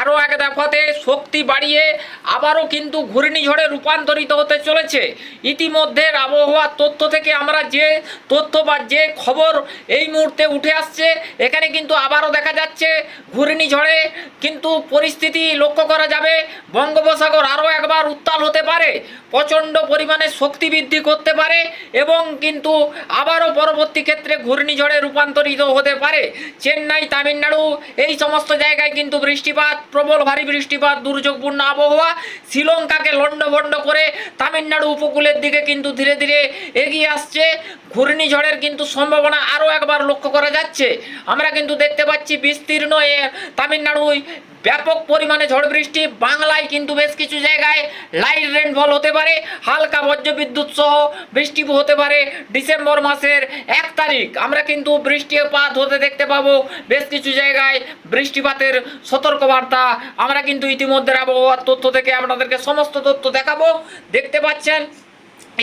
আরও এক দফাতে শক্তি বাড়িয়ে আবারও কিন্তু ঘূর্ণিঝড়ে রূপান্তরিত হতে চলেছে। ইতিমধ্যে আবহাওয়ার তথ্য থেকে আমরা যে তথ্য বা যে খবর এই মুহূর্তে উঠে আসছে, এখানে কিন্তু আবারও দেখা যাচ্ছে ঘূর্ণিঝড়ে কিন্তু পরিস্থিতি লক্ষ্য করা যাবে। বঙ্গোপসাগর আরও একবার উত্তাল হতে পারে, প্রচণ্ড পরিমাণে শক্তি বৃদ্ধি করতে পারে এবং কিন্তু আবারও পরবর্তী ক্ষেত্রে ঘূর্ণিঝড়ে রূপান্তরিত হতে পারে। চেন্নাই, তামিলনাড়ু এই সমস্ত জায়গায় কিন্তু বৃষ্টিপাত প্রবল ভারী বৃষ্টিপাত, দুর্যোগপূর্ণ আবহাওয়া, শ্রীলঙ্কাকে লণ্ডভণ্ড করে তামিলনাড়ু উপকূলের দিকে কিন্তু ধীরে ধীরে এগিয়ে আসছে। ঘূর্ণিঝড়ের কিন্তু সম্ভাবনা আরও একবার লক্ষ্য করা যাচ্ছে। আমরা কিন্তু দেখতে পাচ্ছি বিস্তীর্ণ এ তামিলনাড়ুয় ব্যাপক পরিমাণে ঝড় বৃষ্টি। বাংলায় কিন্তু বেশ কিছু জায়গায় লাইট রেনফল হতে পারে। হালকা বজ্রবিদ্যুৎ সহ বৃষ্টি হতে পারে ডিসেম্বর মাসের এক তারিখ। আমরা কিন্তু বৃষ্টিপাত হতে দেখতে পাবো। বেশ কিছু জায়গায় বৃষ্টিপাতের সতর্কবার্তা আমরা কিন্তু ইতিমধ্যে আবহাওয়ার তথ্য থেকে আপনাদেরকে সমস্ত তথ্য দেখাবো। দেখতে পাচ্ছেন,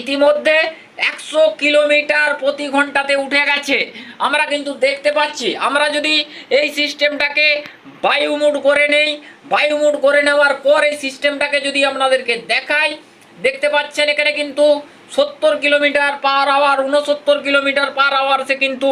ইতিমধ্যে একশো কিলোমিটার প্রতি ঘন্টাতে উঠে গেছে। আমরা কিন্তু দেখতে পাচ্ছি, আমরা যদি এই সিস্টেমটাকে বায়ুমুড করে নেই বায়ুমুড করে নেওয়ার পর এই সিস্টেমটাকে যদি আপনাদেরকে দেখাই, দেখতে পাচ্ছেন এখানে কিন্তু সত্তর কিলোমিটার পার আওয়ার উনসত্তর কিলোমিটার পার আওয়ার সে কিন্তু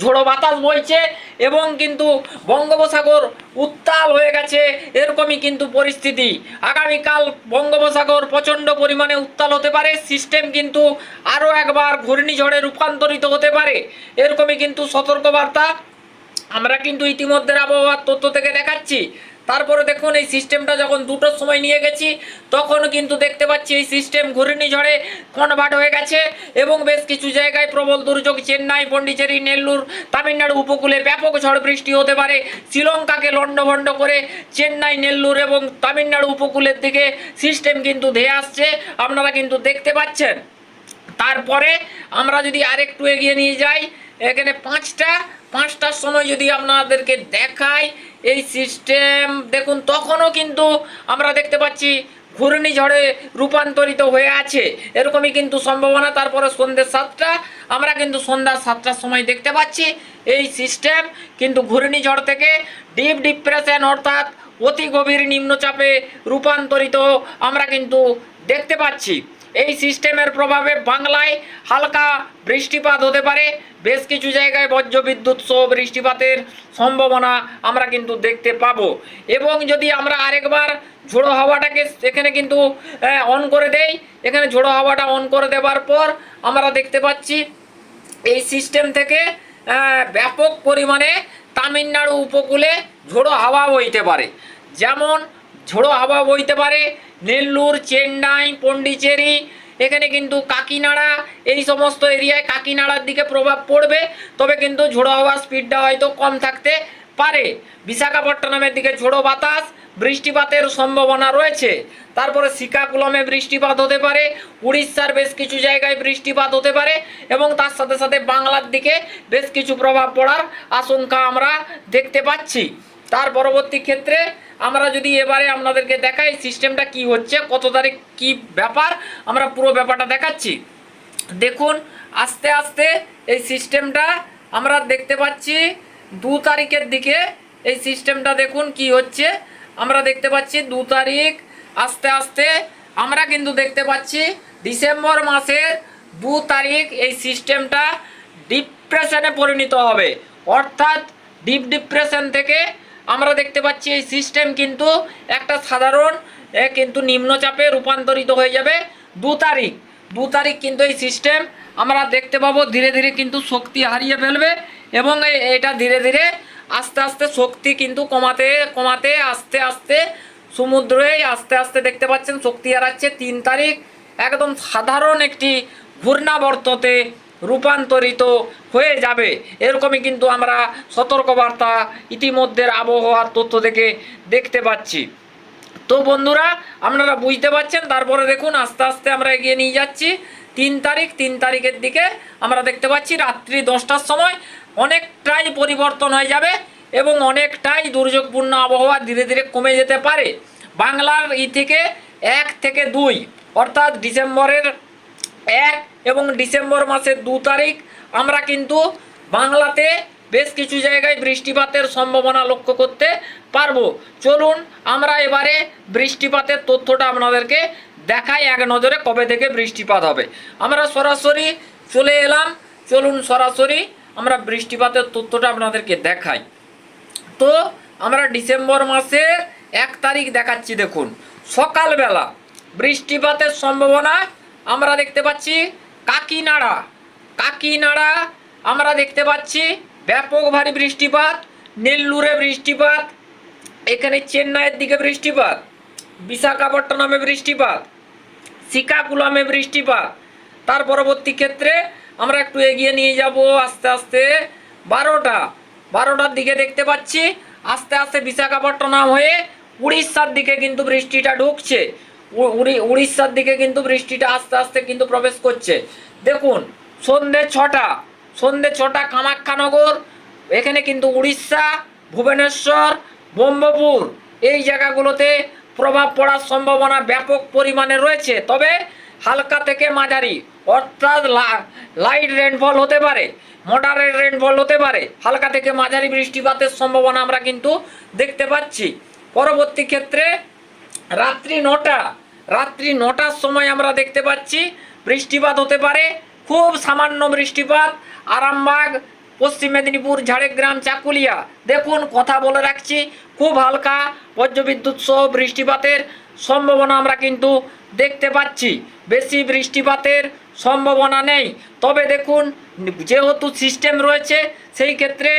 ঝোড়ো বাতাস বইছে এবং কিন্তু বঙ্গোপসাগর উত্তাল হয়ে গেছে, এরকমই কিন্তু পরিস্থিতি। আগামীকাল বঙ্গোপসাগর প্রচণ্ড পরিমাণে উত্তাল হতে পারে সিস্টেম কিন্তু আরও একবার ঘূর্ণিঝড়ে রূপান্তরিত হতে পারে, এরকমই কিন্তু সতর্কবার্তা আমরা কিন্তু ইতিমধ্যে আবহাওয়ার তথ্য থেকে দেখাচ্ছি। তারপরে দেখুন, এই সিস্টেমটা যখন দুটোর সময় নিয়ে গেছি, তখন কিন্তু দেখতে পাচ্ছি এই সিস্টেম ঘূর্ণিঝড়ে কনভার্ট হয়ে গেছে এবং বেশ কিছু জায়গায় প্রবল দুর্যোগ, চেন্নাই, পন্ডিচেরি, নেল্লুর, তামিলনাড়ু উপকূলে ব্যাপক ঝড় বৃষ্টি হতে পারে। শ্রীলঙ্কাকে লণ্ডভণ্ড করে চেন্নাই, নেল্লুর এবং তামিলনাড়ু উপকূলের দিকে সিস্টেম কিন্তু ধেয়ে আসছে। আপনারা কিন্তু দেখতে পাচ্ছেন। তারপরে আমরা যদি আরেকটু এগিয়ে নিয়ে যাই, এখানে পাঁচটা পাঁচটার সময় যদি আপনাদেরকে দেখাই এই সিস্টেম দেখুন, তখনও কিন্তু আমরা দেখতে পাচ্ছি ঘূর্ণিঝড়ে রূপান্তরিত হয়ে আছে। এরকমই কিন্তু সম্ভাবনা। তারপরে সন্ধ্যে সাতটা, আমরা কিন্তু সন্ধ্যা সাতটার সময় দেখতে পাচ্ছি এই সিস্টেম কিন্তু ঘূর্ণিঝড় থেকে ডিপ ডিপ্রেশন অর্থাৎ অতি গভীর নিম্নচাপে রূপান্তরিত আমরা কিন্তু দেখতে পাচ্ছি। এই সিস্টেমের প্রভাবে বাংলায় হালকা বৃষ্টিপাত হতে পারে। বেশ কিছু জায়গায় বজ্রবিদ্যুৎ সহ বৃষ্টিপাতের সম্ভাবনা আমরা কিন্তু দেখতে পাবো। এবং যদি আমরা আরেকবার ঝোড়ো হাওয়াটাকে এখানে কিন্তু অন করে দেই। এখানে ঝোড়ো হাওয়াটা অন করে দেওয়ার পর আমরা দেখতে পাচ্ছি এই সিস্টেম থেকে ব্যাপক পরিমাণে তামিলনাড়ু উপকূলে ঝোড়ো হাওয়া বইতে পারে। যেমন ঝোড়ো হাওয়া বইতে পারে, নেল্লুর, চেন্নাই, পন্ডিচেরি, এখানে কিন্তু কাকিনাড়া, এই সমস্ত এরিয়ায় কাকিনাড়ার দিকে প্রভাব পড়বে, তবে কিন্তু ঝোড়ো হাওয়ার স্পিডটা হয়তো কম থাকতে পারে। বিশাখাপট্টনমের দিকে ঝোড়ো বাতাস, বৃষ্টিপাতের সম্ভাবনা রয়েছে। তারপরে শিকাকুলমে বৃষ্টিপাত হতে পারে, উড়িষ্যার বেশ কিছু জায়গায় বৃষ্টিপাত হতে পারে, এবং তার সাথে সাথে বাংলার দিকে বেশ কিছু প্রভাব পড়ার আশঙ্কা আমরা দেখতে পাচ্ছি। তার পরবর্তী ক্ষেত্রে আমরা যদি এবারে আপনাদেরকে দেখাই সিস্টেমটা কি হচ্ছে, কত তারিখ কি ব্যাপার, আমরা পুরো ব্যাপারটা দেখাচ্ছি। দেখুন, আস্তে আস্তে এই সিস্টেমটা আমরা দেখতে পাচ্ছি, দু তারিখের দিকে এই সিস্টেমটা দেখুন কি হচ্ছে। আমরা দেখতে পাচ্ছি দু তারিখ, আস্তে আস্তে আমরা কিন্তু দেখতে পাচ্ছি ডিসেম্বর মাসের দু তারিখ এই সিস্টেমটা ডিপ্রেশনে পরিণত হবে। অর্থাৎ ডিপ ডিপ্রেশন থেকে আমরা দেখতে পাচ্ছি এই সিস্টেম কিন্তু একটা সাধারণ কিন্তু নিম্নচাপে রূপান্তরিত হয়ে যাবে দু তারিখ। দু তারিখ কিন্তু এই সিস্টেম আমরা দেখতে পাবো ধীরে ধীরে কিন্তু শক্তি হারিয়ে ফেলবে এবং এটা ধীরে ধীরে আস্তে আস্তে শক্তি কিন্তু কমাতে কমাতে আস্তে আস্তে সমুদ্রে আস্তে আস্তে দেখতে পাচ্ছেন শক্তি হারাচ্ছে তিন তারিখ। একদম সাধারণ একটি ঘূর্ণাবর্ততে রূপান্তরিত হয়ে যাবে। এরকমই কিন্তু আমরা সতর্কবার্তা ইতিমধ্যে আবহাওয়ার তথ্য থেকে দেখতে পাচ্ছি। তো বন্ধুরা, আপনারা বুঝতে পারছেন, তারপরে দেখুন, আস্তে আস্তে আমরা এগিয়ে নিয়ে যাচ্ছি। তিন তারিখ, তিন তারিখের দিকে আমরা দেখতে পাচ্ছি, রাত্রি দশটার সময় অনেকটাই পরিবর্তন হয়ে যাবে এবং অনেকটাই দুর্যোগপূর্ণ আবহাওয়া ধীরে ধীরে কমে যেতে পারে। বাংলার ই থেকে এক থেকে দুই, অর্থাৎ ডিসেম্বরের এক এবং ডিসেম্বর মাসের দু তারিখ। আমরা কিন্তু বাংলাতে বেশ কিছু জায়গায় বৃষ্টিপাতের সম্ভাবনা লক্ষ্য করতে পারব। চলুন আমরা এবারে বৃষ্টিপাতের তথ্যটা আপনাদেরকে দেখাই এক নজরে কবে থেকে বৃষ্টিপাত হবে। আমরা সরাসরি চলে এলাম। চলুন সরাসরি আমরা বৃষ্টিপাতের তথ্যটা আপনাদেরকে দেখাই। তো আমরা ডিসেম্বর মাসের এক তারিখ দেখাচ্ছি দেখুন। সকালবেলা বৃষ্টিপাতের সম্ভাবনা আমরা দেখতে পাচ্ছি কাকিনাড়া কাকিনাড়া আমরা দেখতে পাচ্ছি ব্যাপক ভারী বৃষ্টিপাত, নেল্লুরে বৃষ্টিপাত, এখানে চেন্নাইয়ের দিকে বৃষ্টিপাত, বিশাখাপট্টনমে বৃষ্টিপাত সিকাকুলামে বৃষ্টিপাত। তার পরবর্তী ক্ষেত্রে আমরা একটু এগিয়ে নিয়ে যাব আস্তে আস্তে বারোটা। বারোটার দিকে দেখতে পাচ্ছি আস্তে আস্তে বিশাখাপট্টনম হয়ে উড়িষ্যার দিকে কিন্তু বৃষ্টিটা ঢুকছে। উড়িষ্যার দিকে কিন্তু বৃষ্টিটা আস্তে আস্তে কিন্তু প্রবেশ করছে। দেখুন, সন্ধে ছটা সন্ধে ছটা কামাখ্যানগর, এখানে কিন্তু উড়িষ্যা, ভুবনেশ্বর, ব্রহ্মপুর, এই জায়গাগুলোতে প্রভাব পড়ার সম্ভাবনা ব্যাপক পরিমাণে রয়েছে। তবে হালকা থেকে মাঝারি, অর্থাৎ লাইট রেনফল হতে পারে, মডারেট রেনফল হতে পারে। হালকা থেকে মাঝারি বৃষ্টিপাতের সম্ভাবনা আমরা কিন্তু দেখতে পাচ্ছি। পরবর্তী ক্ষেত্রে রাত্রি নটা। রাত্রি নটার সময় আমরা দেখতে পাচ্ছি বৃষ্টিপাত হতে পারে, খুব সামান্য বৃষ্টিপাত। আরামবাগ, পশ্চিম মেদিনীপুর, ঝাড়গ্রাম, চাকুলিয়া। দেখুন, কথা বলে রাখছি, খুব হালকা বজ্রবিদ্যুৎ সহ বৃষ্টিপাতের সম্ভাবনা আমরা কিন্তু দেখতে পাচ্ছি। বেশি বৃষ্টিপাতের সম্ভাবনা নেই। তবে দেখুন, যেহেতু সিস্টেম রয়েছে, সেই ক্ষেত্রে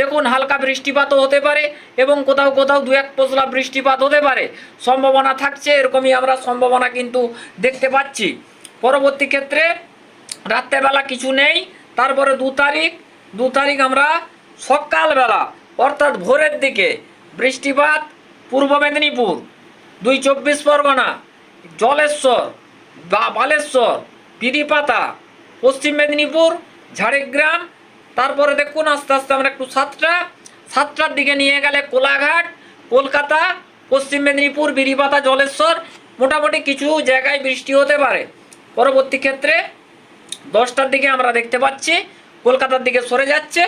দেখুন, হালকা বৃষ্টিপাতও হতে পারে এবং কোথাও কোথাও দু এক পশলা বৃষ্টিপাত হতে পারে। সম্ভাবনা থাকছে, এরকমই আমরা সম্ভাবনা কিন্তু দেখতে পাচ্ছি। পরবর্তী ক্ষেত্রে রাত্রেবেলা কিছু নেই, তারপরে দু তারিখ দু তারিখ আমরা সকালবেলা, অর্থাৎ ভোরের দিকে বৃষ্টিপাত পূর্ব মেদিনীপুর, দুই চব্বিশ পরগনা, জলেশ্বর, বা বালেশ্বর, পিরিপাতা, পশ্চিম মেদিনীপুর, ঝাড়গ্রাম তারপরে দেখুন আস্তে আস্তে আমরা একটু সাতটা, সাতটার দিকে নিয়ে গেলে কোলাঘাট, কলকাতা, পশ্চিম মেদিনীপুর, বিরিপাতা, জলেশ্বর, মোটামুটি কিছু জায়গায় বৃষ্টি হতে পারে। পরবর্তী ক্ষেত্রে দশটার দিকে আমরা দেখতে পাচ্ছি, কলকাতার দিকে সরে যাচ্ছে।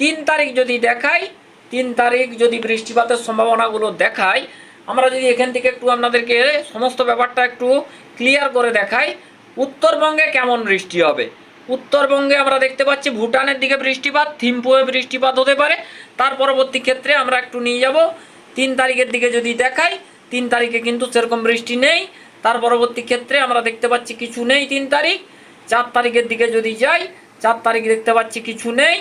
তিন তারিখ যদি দেখাই, তিন তারিখ যদি বৃষ্টিপাতের সম্ভাবনাগুলো দেখাই, আমরা যদি এখান থেকে একটু আপনাদেরকে সমস্ত ব্যাপারটা একটু ক্লিয়ার করে দেখাই, উত্তরবঙ্গে কেমন বৃষ্টি হবে? উত্তরবঙ্গে আমরা দেখতে পাচ্ছি ভুটানের দিকে বৃষ্টিপাত, থিম্পুয়ে বৃষ্টিপাত হতে পারে। তার পরবর্তী ক্ষেত্রে আমরা একটু নিয়ে যাব। তিন তারিখের দিকে যদি দেখাই, তিন তারিখে কিন্তু সেরকম বৃষ্টি নেই। তার পরবর্তী ক্ষেত্রে আমরা দেখতে পাচ্ছি কিছু নেই তিন তারিখ। চার তারিখের দিকে যদি যাই, চার তারিখ দেখতে পাচ্ছি কিছু নেই।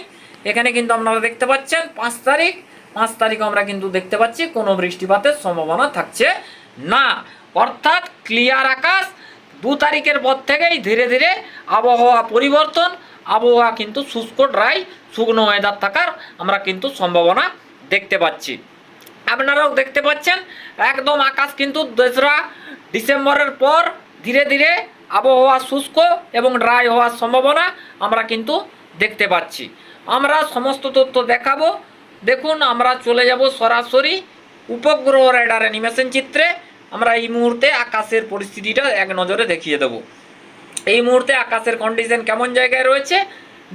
এখানে কিন্তু আপনারা দেখতে পাচ্ছেন পাঁচ তারিখ। পাঁচ তারিখ আমরা কিন্তু দেখতে পাচ্ছি কোনো বৃষ্টিপাতের সম্ভাবনা থাকছে না। অর্থাৎ ক্লিয়ার আকাশ দু তারিখের পর থেকেই ধীরে ধীরে আবহাওয়া পরিবর্তন, আবহাওয়া কিন্তু শুষ্ক ড্রাই শুকনো ওয়েদার থাকার আমরা কিন্তু সম্ভাবনা দেখতে পাচ্ছি। আপনারাও দেখতে পাচ্ছেন, একদম আকাশ কিন্তু দোসরা ডিসেম্বরের পর ধীরে ধীরে আবহাওয়া শুষ্ক এবং ড্রাই হওয়ার সম্ভাবনা আমরা কিন্তু দেখতে পাচ্ছি। আমরা সমস্ত তথ্য দেখাবো। দেখুন, আমরা চলে যাব সরাসরি উপগ্রহ রেডার অ্যানিমেশন চিত্রে। আমরা এই মুহূর্তে আকাশের পরিস্থিতিটা এক নজরে দেখিয়ে দেবো। এই মুহূর্তে আকাশের কন্ডিশন কেমন জায়গায় রয়েছে?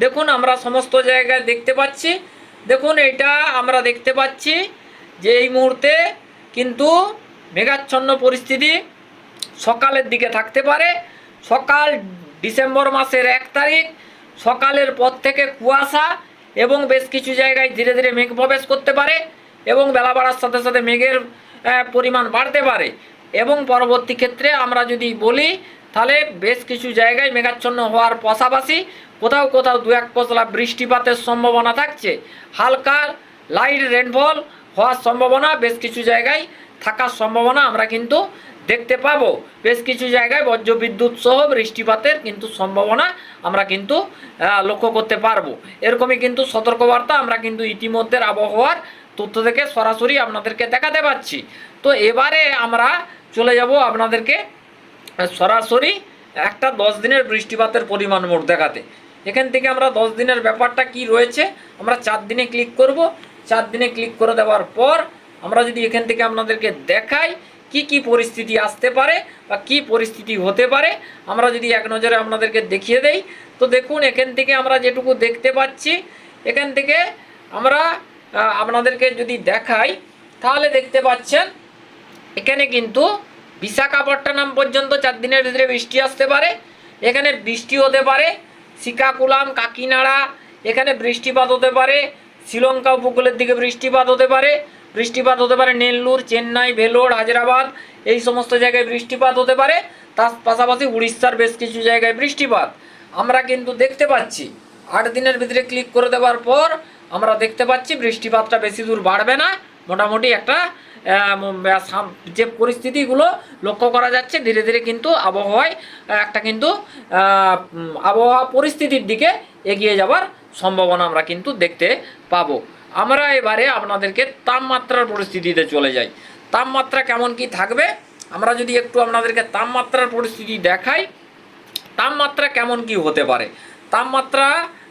দেখুন, আমরা সমস্ত জায়গায় দেখতে পাচ্ছি। দেখুন, এটা আমরা দেখতে পাচ্ছি যে এই মুহূর্তে কিন্তু মেঘাচ্ছন্ন পরিস্থিতি সকালের দিকে থাকতে পারে। সকাল ডিসেম্বর মাসের এক তারিখ, সকালের পর থেকে কুয়াশা এবং বেশ কিছু জায়গায় ধীরে ধীরে মেঘ প্রবেশ করতে পারে এবং বেলা বাড়ার সাথে সাথে মেঘের পরিমাণ বাড়তে পারে। এবং পরবর্তী ক্ষেত্রে আমরা যদি বলি, তাহলে বেশ কিছু জায়গায় মেঘাচ্ছন্ন হওয়ার পাশাপাশি কোথাও কোথাও দু এক পশলা বৃষ্টিপাতের সম্ভাবনা থাকছে। হালকা লাইট রেনফল হওয়ার সম্ভাবনা, বেশ কিছু জায়গায় থাকার সম্ভাবনা আমরা কিন্তু দেখতে পাবো। বেশ কিছু জায়গায় বজ্রবিদ্যুৎ সহ বৃষ্টিপাতের কিন্তু সম্ভাবনা আমরা কিন্তু লক্ষ্য করতে পারব। এরকমই কিন্তু সতর্কবার্তা আমরা কিন্তু ইতিমধ্যে আবহাওয়ার তথ্য থেকে সরাসরি আপনাদেরকে দেখাতে পাচ্ছি। তো এবারে আমরা চলে যাব আপনাদেরকে সরাসরি একটা দশ দিনের বৃষ্টিপাতের পরিমাণ মোট দেখাতে। এখান থেকে আমরা দশ দিনের ব্যাপারটা কি রয়েছে, আমরা চার দিনে ক্লিক করব। চার দিনে ক্লিক করে দেওয়ার পর আমরা যদি এখান থেকে আপনাদেরকে দেখাই কি কি পরিস্থিতি আসতে পারে বা কি পরিস্থিতি হতে পারে, আমরা যদি এক নজরে আপনাদেরকে দেখিয়ে দেই। তো দেখুন, এখান থেকে আমরা যেটুকু দেখতে পাচ্ছি, এখান থেকে আমরা আপনাদেরকে যদি দেখাই, তাহলে দেখতে পাচ্ছেন, এখানে কিন্তু বিশাখাপট্টনম পর্যন্ত চার দিনের ভিতরে বৃষ্টি আসতে পারে, এখানে বৃষ্টি হতে পারে, শ্রীকাকুলাম, কাকিনাড়া, এখানে বৃষ্টিপাত হতে পারে, শ্রীলঙ্কা উপকূলের দিকে বৃষ্টিপাত হতে পারে, বৃষ্টিপাত হতে পারে নেল্লুর, চেন্নাই, ভেলোর, হায়দ্রাবাদ, এই সমস্ত জায়গায় বৃষ্টিপাত হতে পারে, তার পাশাপাশি উড়িষ্যার বেশ কিছু জায়গায় বৃষ্টিপাত। আমরা কিন্তু দেখতে পাচ্ছি, আট দিনের ভিতরে ক্লিক করে দেওয়ার পর আমরা দেখতে পাচ্ছি, বৃষ্টিপাতটা বেশি দূর বাড়বে না। মোটামুটি একটা যে পরিস্থিতিগুলো লক্ষ্য করা যাচ্ছে, ধীরে ধীরে কিন্তু আবহাওয়ায় একটা কিন্তু আবহাওয়া পরিস্থিতির দিকে এগিয়ে যাওয়ার সম্ভাবনা আমরা কিন্তু দেখতে পাবো। আমরা এবারে আপনাদেরকে তাপমাত্রার পরিস্থিতিতে চলে যাই। তাপমাত্রা কেমন কি থাকবে? আমরা যদি একটু আপনাদেরকে তাপমাত্রার পরিস্থিতি দেখাই, তাপমাত্রা কেমন কি হতে পারে? তাপমাত্রা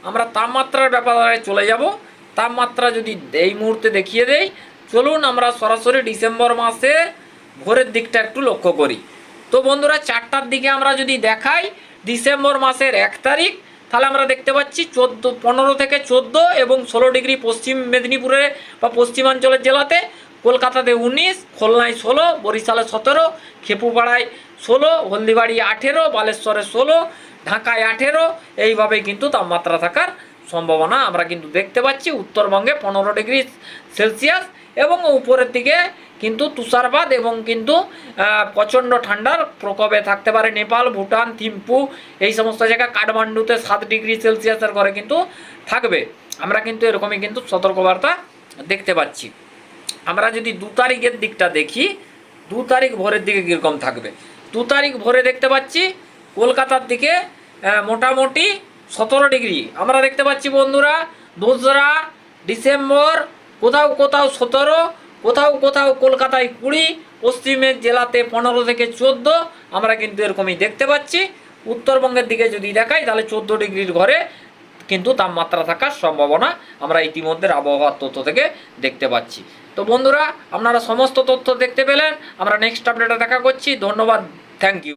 আমরা তাপমাত্রার ব্যাপারে চলে যাব। তাপমাত্রা যদি এই মুহূর্তে দেখিয়ে দেই, চলুন আমরা সরাসরি ডিসেম্বর মাসে ভোরের দিকটা একটু লক্ষ্য করি। তো বন্ধুরা, চারটার দিকে আমরা যদি দেখাই, ডিসেম্বর মাসের এক তারিখ, তাহলে আমরা দেখতে পাচ্ছি চোদ্দ, পনেরো থেকে চোদ্দ এবং ষোলো ডিগ্রি পশ্চিম মেদিনীপুরে বা পশ্চিমাঞ্চলের জেলাতে, কলকাতাতে উনিশ, খুলনায় ষোলো, বরিশালে সতেরো, খেপুপাড়ায় ষোলো, হলদিবাড়ি আঠেরো, বালেশ্বরে ষোলো ঢাকায় আঠেরো, এইভাবে কিন্তু তাপমাত্রা থাকার সম্ভাবনা আমরা কিন্তু দেখতে পাচ্ছি। উত্তরবঙ্গে পনেরো ডিগ্রি সেলসিয়াস এবং উপরের দিকে কিন্তু তুষারপাত এবং কিন্তু প্রচণ্ড ঠান্ডার প্রকোপে থাকতে পারে নেপাল, ভুটান, থিম্পু, এই সমস্ত জায়গা, কাঠমান্ডুতে সাত ডিগ্রি সেলসিয়াসের ঘরে কিন্তু থাকবে। আমরা কিন্তু এরকমই কিন্তু সতর্কবার্তা দেখতে পাচ্ছি। আমরা যদি দু তারিখের দিকটা দেখি, দু তারিখ ভোরের দিকে কীরকম থাকবে? দু তারিখ ভোরে দেখতে পাচ্ছি কলকাতার দিকে মোটামুটি সতেরো ডিগ্রি। আমরা দেখতে পাচ্ছি বন্ধুরা, দোসরা ডিসেম্বর, কোথাও কোথাও সতেরো, কোথাও কোথাও কলকাতায় কুড়ি, পশ্চিমের জেলাতে পনেরো থেকে চোদ্দ। আমরা কিন্তু এরকমই দেখতে পাচ্ছি। উত্তরবঙ্গের দিকে যদি দেখাই, তাহলে চোদ্দ ডিগ্রির ঘরে কিন্তু তাপমাত্রা থাকার সম্ভাবনা আমরা ইতিমধ্যে আবহাওয়ার তথ্য থেকে দেখতে পাচ্ছি। তো বন্ধুরা, আপনারা সমস্ত তথ্য দেখতে পেলেন। আমরা নেক্সট আপডেটে দেখা করছি। ধন্যবাদ। Thank you